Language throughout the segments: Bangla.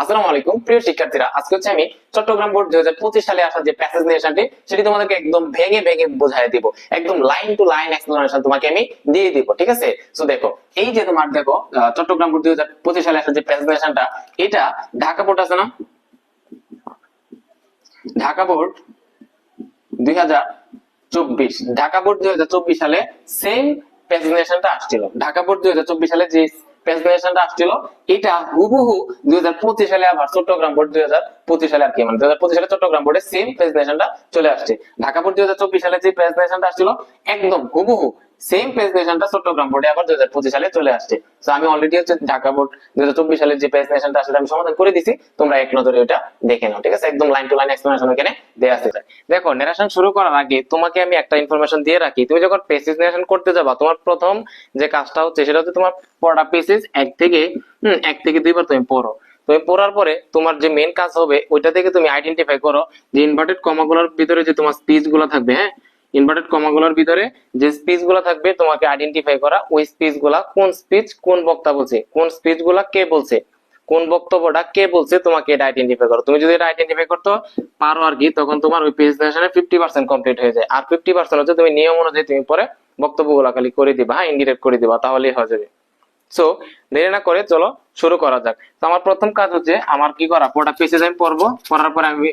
আসসালামু আলাইকুম, প্রিয় শিক্ষার্থীরা। আজকে হচ্ছে আমি চট্টগ্রাম বোর্ড দুই হাজার সালে আসা যে প্যাসেজ নিয়েশনটি সেটি তোমাদেরকে একদম ভেঙে ভেঙে বোঝাই দিব। একদম লাইন টু লাইন এক্সপ্লেনেশন তোমাকে আমি দিয়ে দিব, ঠিক আছে? সো দেখো, এই যে তোমার, দেখো চট্টগ্রাম বোর্ড দুই সালে আসা যে প্যাসেজ নিয়েশনটা এটা ঢাকা বোর্ড আছে না? ঢাকা বোর্ড দুই ঢাকা বোর্ড দুই হাজার চব্বিশ সালে সেম প্রেজেন্টেশনটা আসছিল। ঢাকা বোর্ড দুই হাজার চব্বিশ সালে যে প্রেজেন্টেশনটা আসছিল, এটা হুবহু দুই হাজার পঁচিশ সালে আবার চট্টগ্রাম বোর্ড দুই হাজার পঁচিশ সালে আর কি মানে দুই সালে চট্টগ্রাম বোর্ডে সেম প্রেজেন্টেশনটা চলে আসছে। ঢাকা বোর্ড দুই হাজার চব্বিশ সালে যে প্রেজেন্টেশনটা আসছিল, একদম হুবহু সেম প্রেজেন্টেশনটা চট্টগ্রাম বোর্ডে আবার দুই সালে চলে আসছে। তো আমি অলরেডি হচ্ছে ঢাকা বোর্ড দুই সালে যে প্রেজেন্টেশনটা আসলে আমি সমাধান করে দিছি। তোমরা এক নজরে ওটা দেখে নাও, ঠিক আছে? একদম লাইন টু লাইন এক্সপ্লেনেশন এখানে দেয়া আছে। দেখো নেরেশন শুরু করার আগে তোমাকে আমি একটা ইনফরমেশন দিয়ে রাখি। তুমি যখন পেসিস নেরেশন করতে যাবা, তোমার প্রথম যে কাজটা হচ্ছে সেটা হচ্ছে তোমার পড়া পেসিস এক থেকে, হুম, এক থেকে দুইবার তুমি পড়ো। তুমি পড়ার পরে তোমার যে মেন কাজ হবে, ওইটা থেকে তুমি আইডেন্টিফাই করো যে ইনভার্টেড কমাগুলোর ভিতরে যে তোমার স্পিচগুলো থাকবে হ্যাঁ? ইনভার্টেড কমাগুলোর ভিতরে যে স্পিচগুলো থাকবে তোমাকে আইডেন্টিফাই করা ওই স্পিচগুলা কোন স্পিচ কোন বক্তা বলছে, কোন স্পিচগুলা কে বলছে, কোন বক্তব্যটা কে বলছে তোমাকে এটা আইডেন্টিফাই করো। তুমি যদি এটা আইডেন্টিফাই করতে পারো আর কি, তখন তোমার ওই প্রেজেন্টেশনে ফিফটি পার্সেন্ট কমপ্লিট হয়ে যায়। আর ফিফটি পার্সেন্ট হচ্ছে তুমি নিয়ম অনুযায়ী তুমি পরে বক্তব্যগুলো খালি করে দিবা হ্যাঁ ইন্ডিরেক্ট করে দিবা, তাহলেই হয়ে যাবে। সো দেরি না করে চলো শুরু করা যাক। তো আমার প্রথম কাজ হচ্ছে আমার কি করা, পুরোটা পেসেজ আমি পড়ব, পড়ার পরে আমি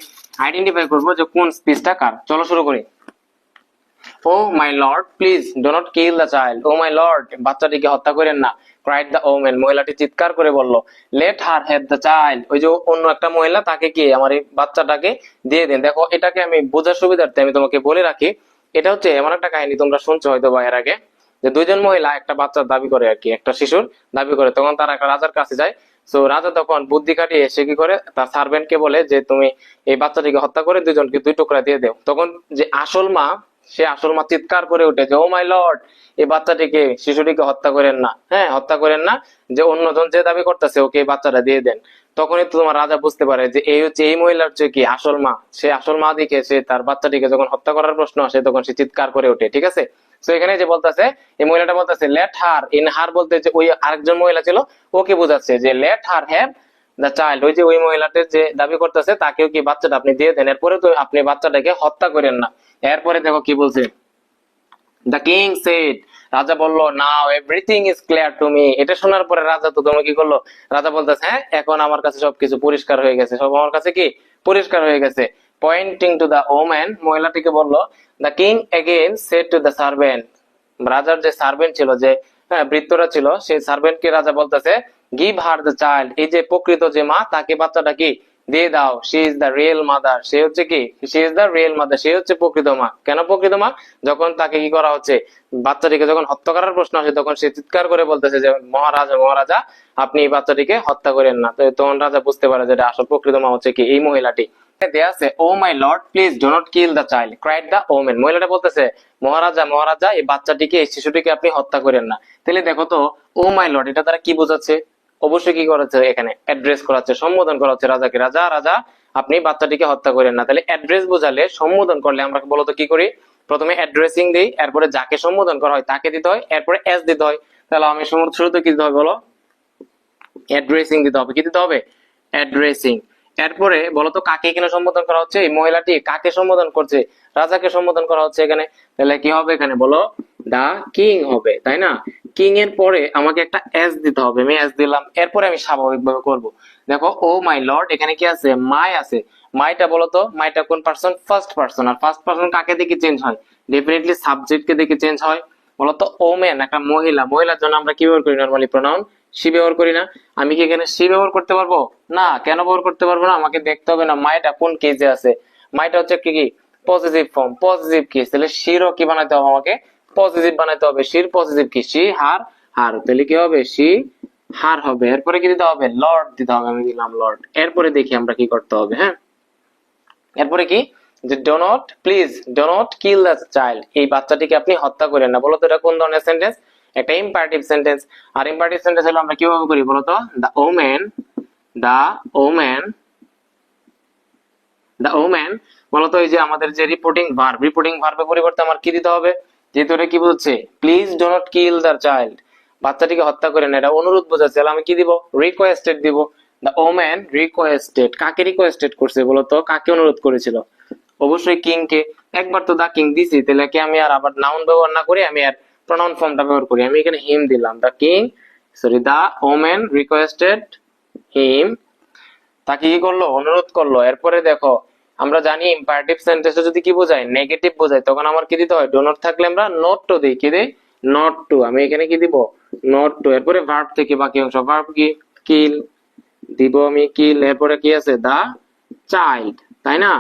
আইডেন্টিফাই করব যে কোন স্পিচটা কার। চলো শুরু করি। ও my lord please do not kill the child oh my lord বাচ্চাটিকে হত্যা করেন না। ক্রাইড দ্য ওমেন মহিলাটি চিৎকার করে বলল let her had the child ওই যে অন্য একটা মহিলা তাকে কি আমার এই বাচ্চাটাকে দিয়ে দেন। দেখো, এটাকে আমি বোঝার সুবিধার্থে আমি তোমাকে বলে রাখি, এটা হচ্ছে এমন একটা কাহিনী, তোমরা শুনছো হয়তো বা এর আগে, যে দুইজন মহিলা একটা বাচ্চার দাবি করে আর কি, একটা শিশুর দাবি করে। তখন তারা একটা রাজার কাছে যায়। তো রাজা তখন বুদ্ধি কাটিয়ে সে কি করে, তার সার্ভেন্ট কে বলে যে, তুমি এই বাচ্চাটিকে হত্যা করে দুজনকে দুই টুকরা দিয়ে দেও। তখন যে আসল মা সে আসল মা চিৎকার করে উঠে যে, ও মাই লর্ড, এই বাচ্চাটিকে, শিশুটিকে হত্যা করেন না। হ্যাঁ হত্যা করেন না, যে অন্যজন যে দাবি করতেছে, ওকে এই বাচ্চাটা দিয়ে দেন। তখনই তো তোমার রাজা বুঝতে পারে যে, এই হচ্ছে, এই মহিলার হচ্ছে কি আসল মা, সে আসল মা দিকে সে তার বাচ্চাটিকে যখন হত্যা করার প্রশ্ন আসে, তখন সে চিৎকার করে ওঠে, ঠিক আছে? তো এখানে যে বলতেছে, এই মহিলাটা বলতেছে, লেট হার। ইন হার বলতে যে, ওই আরেকজন মহিলা ছিল, ওকে বোঝাচ্ছে যে, লেট হার হ্যাভ চাইল্ড ওই যে ওই মহিলাটির যে দাবি করতেছে, তাকেও কি বাচ্চাটা আপনি দিয়ে দেন? এরপরে তো আপনি বাচ্চাটাকে হত্যা করেন না। এরপরে দেখো কি বলছে। দ্য কিং সেড রাজা বলল now everything is clear to me এটা শোনার পরে রাজা তো তোমার কি করল? রাজা বলতেছে হ্যাঁ এখন আমার কাছে সবকিছু পরিষ্কার হয়ে গেছে। সব আমার কাছে কি? পরিষ্কার হয়ে গেছে। পয়েন্টিং টু দ্য ওম্যান মহিলাটিকে বলল the king again said to the servant রাজার যে সার্ভেন্ট ছিল, যে হ্যাঁ বৃত্তরা ছিল, সেই সার্ভেন্টকে রাজা বলতেছে গিভ হার দ্য চাইল্ড এই যে প্রকৃত যে মা, তাকে বাচ্চাটা কি? দিয়ে দাও। She is the real mother সে হচ্ছে কি? She is the real mother সে হচ্ছে প্রকৃত মা। কেন প্রকৃত মা? যখন তাকে কি করা হচ্ছে? বাচ্চাটিকে যখন হত্যা করার প্রশ্ন আসে, তখন সে চিৎকার করে বলতেছে যে, মহারাজা মহারাজা, আপনি এই বাচ্চাটিকে হত্যা করেন না। তো তখন রাজা বুঝতে পারে যে আসল প্রকৃত মা হচ্ছে কি? এই মহিলাটি। দেয়া ও my lord, please do not kill the child. Cried the women. মহিলাটা বলতেছে, মহারাজা মহারাজা, এই বাচ্চাটিকে, এই শিশুটিকে আপনি হত্যা করেন না। তাহলে দেখো তো, ও মাই লর্ড, এটা তারা কি বোঝাচ্ছে? অবশ্যই কি করাচ্ছে এখানে অ্যাড্রেস করাচ্ছে সম্বোধন করা হচ্ছে রাজাকে। রাজা রাজা, আপনি বাচ্চাটিকে হত্যা করেন না। তাহলে অ্যাড্রেস বোঝালে সম্বোধন করলে আমরা বলতো কি করি? প্রথমে অ্যাড্রেসিং দিই, এরপরে যাকে সম্বোধন করা হয় তাকে দিতে হয়, এরপরে এস দিতে হয়। তাহলে আমি শুরু- শুরুতে কি দিতে হবে বলো? অ্যাড্রেসিং দিতে হবে। কি দিতে হবে? অ্যাড্রেসিং এরপরে বলতো কাকে এখানে সম্বোধন করা হচ্ছে? এই মহিলাটি কাকে সম্বোধন করছে? রাজাকে সম্বোধন করা হচ্ছে এখানে। তাহলে কি হবে এখানে? বলো, দা কিং হবে, তাই না? কিং এর পরে আমাকে একটা এস দিতে হবে। আমি এস দিলাম। এরপরে আমি স্বাভাবিকভাবে করব। দেখো, ও মাই লর্ড এখানে কি আছে? মাই আছে। মাইটা বলতো মাইটা কোন পার্সন ফার্স্ট পার্সন আর ফার্স্ট পার্সন কাকে দেখে চেঞ্জ হয়? ডেফিনেটলি সাবজেক্টকে দেখে চেঞ্জ হয়। বলতো ওমেন একটা মহিলা। মহিলার জন্য আমরা কি ব্যবহার করি নর্মালি প্রোনাউন সি ব্যবহার করি না। আমি কি এখানে সি ব্যবহার করতে পারব? না, কেন ব্যবহার করতে পারব না? আমাকে দেখতে হবে না মাইটা কোন কেজে আছে? মাইটা হচ্ছে কি কি? পজিটিভ ফর্ম পজিটিভ কেস তাহলে শিরও কি বানাতে হবে আমাকে? পজিটিভ বানাতে হবে। শির পজিটিভ কি সি হার হার। তাহলে কি হবে? সি হার হবে। এরপরে কি দিতে হবে? লর্ড দিতে হবে। আমি দিলাম লর্ড এরপরে দেখি আমরা কি করতে হবে হ্যাঁ? এরপরে কি? যে do not please do not kill the child এই বাচ্চাটিকে আপনি হত্যা করেন না। বলতো এটা কোন ধরনের সেন্টেন্স একটা ইম্পারেটিভ সেন্টেন্স আর ইম্পারেটিভ সেন্টেন্স হলো আমরা কীভাবে করি বলতো? The women the women the women বলতো এই যে আমাদের যে রিপোর্টিং ভার্ব রিপোর্টিং ভার্বের পরিবর্তে আমার কি দিতে হবে? যেহেতু এটা কি বুঝছে please do not kill the child বাচ্চাটিকে হত্যা করেন এটা অনুরোধ বোঝাচ্ছে। তাহলে আমি কি দিব? রিকোয়েস্টেড দিব। দ্য ওম্যান রিকোয়েস্টেড কাকে রিকোয়েস্টেড করছে বলতো? কাকে অনুরোধ করেছিল? অবশ্যই কিং কে। একবার তো দা কিং দিছি, তাহলে কি আমি আর আবার নাউন ব্যবহার না করে আমি আর প্রনাউন ফর্মটা ব্যবহার করি। আমি এখানে হিম দিলাম। The king sorry the woman requested him তাকে কি করল? অনুরোধ করল। এরপরে দেখো, আমরা জানি ইম্পারেটিভ সেন্টেন্সে যদি কি বোঝায়? নেগেটিভ বোঝায়। তখন আমার কি দিতে হয়? ডো নট থাকলে আমরা নট টু দিই। কি দিই? নট টু আমি এখানে কি দিব? নট টু এরপরে ভার্ব থেকে বাকি অংশ। ভার্ব কি? কিল দিব আমি কিল এরপরে কি আছে? দা চাইল্ড তাই না?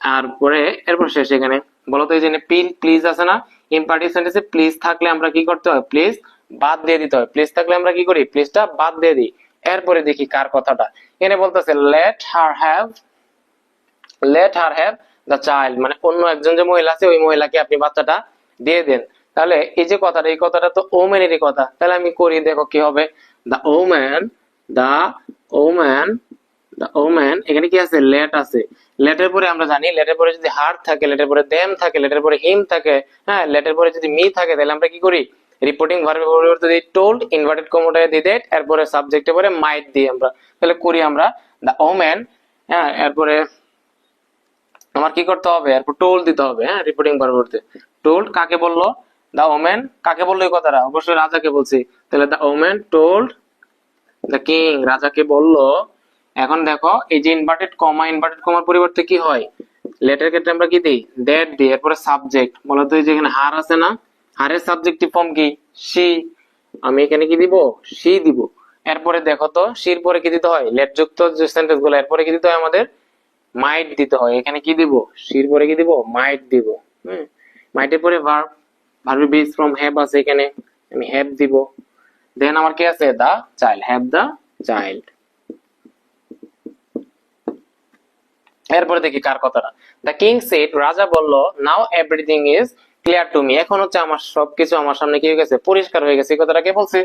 আর পরে, এরপর শেষ এখানে। বলতো এই যে পিল প্লিজ আছে না? ইম্পারেটিভ সেন্টেন্সে প্লিজ থাকলে আমরা কি করতে হয়? প্লিজ বাদ দিয়ে দিতে হয়। প্লিজ থাকলে আমরা কি করি? প্লিজটা বাদ দিয়ে দিই। এরপরে দেখি কার কথাটা। এখানে বলতেছে let her have let her have the child মানে অন্য একজন যে মহিলা আছে, ওই মহিলাকে আপনি বাচ্চাটা দিয়ে দেন। তাহলে এই যে কথাটা, এই কথাটা তো ওম্যানেরই কথা। তাহলে আমি করি, দেখো কি হবে। The woman the woman the woman এখানে কি আছে? লেট আছে। লেটের পরে আমরা জানি, লেটের পরে যদি হার থাকে, লেটের পরে দেম থাকে, লেটের পরে হিম থাকে হ্যাঁ লেটের পরে যদি মি থাকে, তাহলে আমরা কি করি? রিপোর্টিং ভার্বের পরিবর্তে দিই টোল্ড ইনভার্টেড কমোটায় দিয়ে দেট এরপরে সাবজেক্টের পরে মাইট দিই আমরা। তাহলে করি আমরা দ্য ওম্যান হ্যাঁ এরপরে আমার কি করতে হবে? এরপর টোল্ড দিতে হবে হ্যাঁ রিপোর্টিং পরবর্তী। টোল্ড কাকে বলল? দা ওমেন কাকে বলল এই কথাটা? অবশ্যই রাজাকে বলছি। তাহলে the women told the king রাজাকে বলল এখন দেখো, এই যে ইনভার্টেড কমা ইনভার্টেড কমার পরিবর্তে কি হয়? লেটার ক্ষেত্রে আমরা কি দিই? দ্যাট দিই এরপরে সাবজেক্ট মূলত এই যে এখানে হার আছে না? হারের সাবজেক্টিভ ফর্ম কি? সি আমি এখানে কি দিব? সি দিব। এরপরে দেখো তো সির পরে কি দিতে হয়? লেট যুক্ত যে সেন্টেন্সগুলো, এরপরে কি দিতে হয় আমাদের? মাইট দিতে হয়। এখানে কি দিব? সির পরে কি দিব? মাইট দিব। হুম। মাইটের পরে verb verb base from have আছে এখানে। আমি হ্যাভ দিব। দেন আমার কি আছে? The child have the child এরপরে দেখি কার কথাটা। দ্য কিং সেট রাজা বলল now everything is clear to me এখন হচ্ছে আমার সবকিছু আমার সামনে কি হয়ে গেছে? পরিষ্কার হয়ে গেছে। এই কথাটা কে বলছে?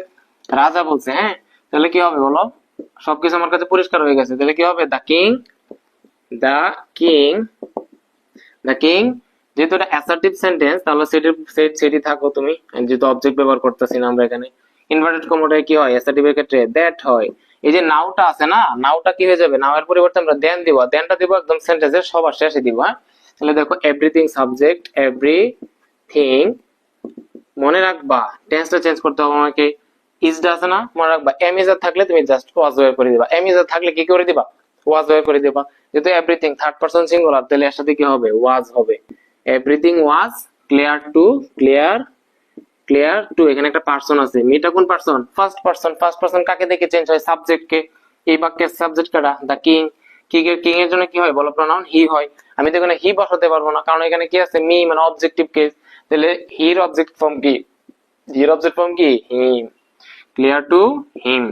রাজা বলছে হ্যাঁ তাহলে কি হবে বলো? সবকিছু আমার কাছে পরিষ্কার হয়ে গেছে। তাহলে কি হবে? The king the king the king যেহেতু এটা অ্যাসার্টিভ সেন্টেন্স তাহলে সেটি সেটি থাকো তুমি। যেহেতু অবজেক্ট ব্যবহার করতেছি না আমরা এখানে। ইনভার্টেড কমোডে কি হয়? অ্যাসার্টিভ এর ক্ষেত্রে দ্যাট হয়। এই যে নাওটা আছে না, নাওটা কি হয়ে যাবে? নাও এর পরিবর্তে আমরা দেন দিব দেনটা দিব একদম সেন্টেন্সের সবার শেষে দিব হ্যাঁ? তাহলে দেখো এভরিথিং সাবজেক্ট এভরিথিং মনে রাখবা টেন্সটা চেঞ্জ করতে হবে আমাকে। ইজটা আছে না, মনে রাখবা এম ইজার থাকলে তুমি জাস্ট ওয়াজ ওয়ার করে দিবা। এম ইজার থাকলে কি করে দিবা? ওয়াজ ওয়ার করে দিবা। যেহেতু এভরিথিং থার্ড পারসন সিঙ্গুলার তাহলে এর সাথে কি হবে? ওয়াজ হবে। Everything was clear to clear clear to এখানে একটা পার্সন আছে। মেয়েটা কোন person first person first person কাকে দেখে চেঞ্জ হয়? সাবজেক্ট কে। এই বাক্যের সাবজেক্ট কাটা দ্য কিং কিং এর কিং এর জন্য কি হয়? বলো প্রনাউন হি হয়। আমি তো এখানে হি বসাতে পারব না, কারণ এখানে কি আছে? মি মানে অবজেক্টিভ কেস তাহলে হির অবজেক্ট ফর্ম কি? হির অবজেক্ট ফর্ম কি? Him clear to him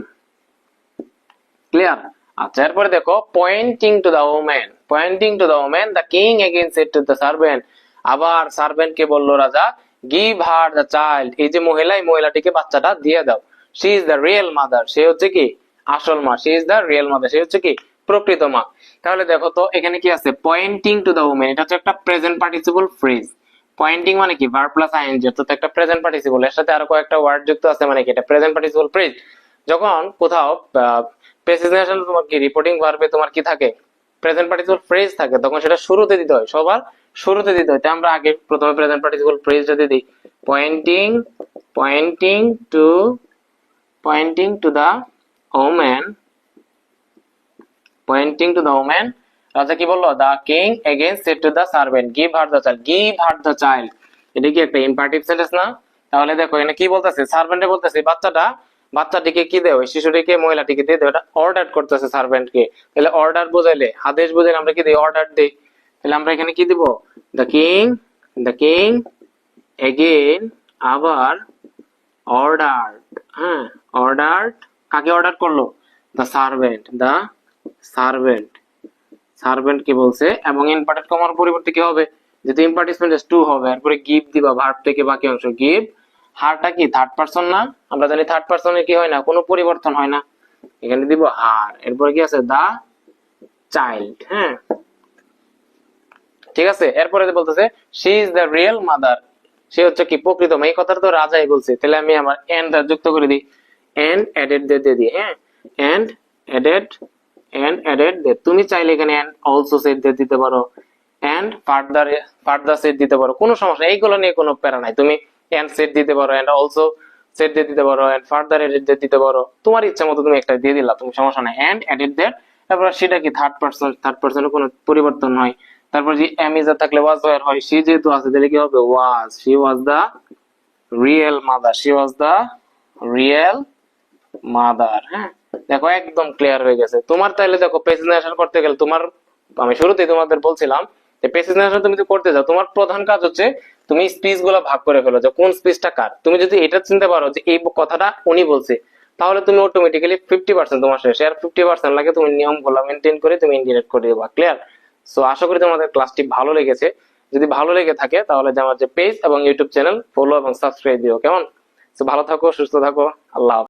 clear আচ্ছা এরপরে দেখো pointing to the woman pointing to the woman the king again said to the servant আবার সার্ভেন্ট কে বলল রাজা গিভ হার দা চাইল্ড এই যে মহিলা এই মহিলাটিকে বাচ্চাটা দিয়ে দাও। She is the real mother সে হচ্ছে কি? আসল মা। She is the real mother সে হচ্ছে কি? প্রকৃত মা। তাহলে দেখো তো, এখানে কি আছে? পয়েন্টিং টু দা ওমেন এটা হচ্ছে একটা প্রেজেন্ট পার্টিসিপল ফ্রেজ পয়েন্টিং মানে কি? ভার্ব প্লাস আইএনজি অর্থাৎ একটা প্রেজেন্ট পার্টিসিপল এর সাথে আরও কয়েকটা ওয়ার্ড যুক্ত আছে মানে কি? এটা প্রেজেন্ট পার্টিসিপল ফ্রেজ যখন কোথাও প্রেসিডেন্সিয়াল তোমার কি? রিপোর্টিং ভার্বে তোমার কি থাকে? প্রেজেন্ট পার্টিসিপল ফ্রেজ থাকে, তখন সেটা শুরুতে দিতে হয়, সবার শুরুতে দিতে হয়। তাই আমরা আগে প্রথমে প্রেজেন্ট পার্টিসিপল ফ্রেজটা দিয়ে দিই। Pointing pointing to pointing to the woman pointing to the woman রাজা কি বলল? The king again said to the servant give her the child give her the child এটা কি একটা ইম্পারেটিভ সেন্টেন্স না? তাহলে দেখো, এখানে কি বলতেছে? সার্ভেন্টে বলতেছে, বাচ্চাটা বাচ্চাটিকে কি দেয় ওই শিশুটিকে, মহিলাটিকে দিয়ে দেয় ওটা অর্ডার করতেছে সার্ভেন্টকে তাহলে অর্ডার বোঝাইলে আদেশ বোঝাইলে আমরা কি দিই? অর্ডার দিই। তাহলে আমরা এখানে কি দিব? The king the king again আবার অর্ডার হ্যাঁ অর্ডার কাকে অর্ডার করল? The servant the servant servant কি বলছে? এবং ইম্পার্টেন্ট কমার পরিবর্তে কি হবে? যেহেতু ইম্পার্টিসমেন্ট টু হবে, এরপরে গিভ দিবা ভার্ব থেকে বাকি অংশ গিভ হারটা কি থার্ড পারসন না? আমরা জানি থার্ড পারসনে কি হয় না? কোনো পরিবর্তন হয় না। এখানে দিব হার। এরপরে কি আছে? দা চাইল্ড হ্যাঁ? ঠিক আছে? এরপরে বলতেছে she is the real mother সে হচ্ছে কি প্রকৃত মা। এই কথাটা তো রাজাই বলছে। তাহলে আমি আমার এন্ড যুক্ত করে দিই। এন্ড এডেড দিয়ে দিয়ে দিই হ্যাঁ? And added and added there তুমি চাইলে এখানে এন্ড অলসো সেট দিয়ে দিতে পারো। এন্ড ফার্দার ফার্দার সেট দিতে পারো। কোনো সমস্যা এইগুলো নিয়ে কোনো প্যারা নাই। তুমি এন্ড সেট দিতে পারো এন্ড অলসো সেট দিয়ে দিতে পারো এন্ড ফার্দার এডিট দিয়ে দিতে পারো। তোমার ইচ্ছা মতো তুমি একটা দিয়ে দিলা, তুমি সমস্যা নাই। এন্ড এডিট দেয়ার তারপর সেটা কি থার্ড পার্সন থার্ড পার্সনের কোনো পরিবর্তন হয় তারপর যে অ্যামিজা থাকলে ওয়াজ ওয়ার হয়, সে যেহেতু আছে, তাহলে কি হবে? Was she was the real mother she was the real mother হ্যাঁ? দেখো, একদম ক্লিয়ার হয়ে গেছে। তোমার তাহলে দেখো প্রেজেন্টেশন করতে গেলে তোমার, আমি শুরুতেই তোমাদের বলছিলাম যে প্রেজেন্টেশন তুমি যদি করতে যাও, তোমার প্রধান কাজ হচ্ছে তুমি স্পিচগুলো ভাগ করে ফেলো যে কোন স্পিচটা কার। তুমি যদি এটা চিনতে পারো যে এই কথাটা উনি বলছে, তাহলে তুমি অটোমেটিক্যালি ফিফটি পার্সেন্ট তোমার শেষ। আর ফিফটি পার্সেন্ট লাগে তুমি নিয়ম নিয়মগুলো মেনটেন করে তুমি ইন্ডিকেট করে দেবা ক্লিয়ার সো আশা করি তোমাদের ক্লাসটি ভালো লেগেছে। যদি ভালো লেগে থাকে, তাহলে আমার যে পেজ এবং ইউটিউব চ্যানেল ফলো এবং সাবস্ক্রাইব দিও, কেমন? সো ভালো থাকো, সুস্থ থাকো, আল্লাহ।